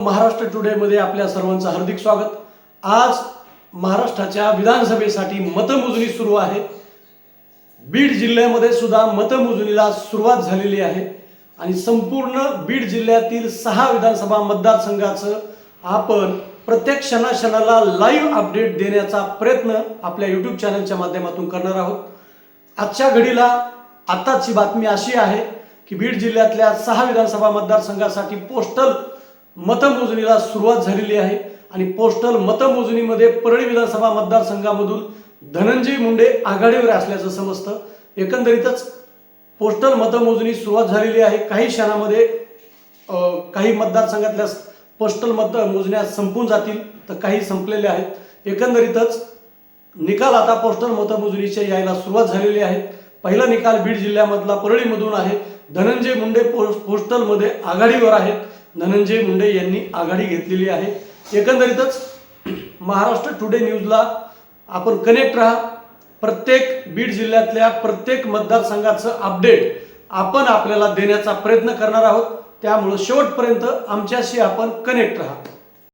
महाराष्ट्र टुडेमध्ये आपल्या सर्वांचं हार्दिक स्वागत. आज महाराष्ट्राच्या विधानसभेसाठी मतमोजणी सुरू आहे. बीड जिल्ह्यामध्ये सुद्धा मतमोजणीला सुरुवात झालेली आहे. आणि संपूर्ण बीड जिल्ह्यातील सहा विधानसभा मतदारसंघाचं आपण प्रत्येक क्षणाक्षणाला लाईव्ह अपडेट देण्याचा प्रयत्न आपल्या यूट्यूब चॅनलच्या माध्यमातून करणार आहोत. आजच्या घडीला आताची बातमी अशी आहे की बीड जिल्ह्यातल्या सहा विधानसभा मतदारसंघासाठी पोस्टल मतमोजणीला सुरुवात झालेली आहे आणि पोस्टल मतमोजणीमध्ये परळी विधानसभा मतदारसंघामधून धनंजय मुंडे आघाडीवर असल्याचं समजतं. एकंदरीतच पोस्टल मतमोजणी सुरुवात झालेली आहे. काही क्षणामध्ये काही मतदारसंघातल्या पोस्टल मत मोजण्या संपून जातील तर काही संपलेले आहेत. एकंदरीतच निकाल आता पोस्टल मतमोजणीचे यायला सुरुवात झालेली आहे. पहिला निकाल बीड जिल्ह्यामधला परळीमधून आहे. धनंजय मुंडे पो पोस्टलमध्ये आघाडीवर आहेत. धनंजय मुंडे यांनी आघाडी घेतलेली आहे. एकंदरीतच महाराष्ट्र टुडे न्यूजला आपण कनेक्ट राहा. प्रत्येक बीड जिल्ह्यातल्या प्रत्येक मतदारसंघाचं अपडेट आपण आपल्याला देण्याचा प्रयत्न करणार आहोत. त्यामुळं शेवटपर्यंत आमच्याशी आपण कनेक्ट राहा.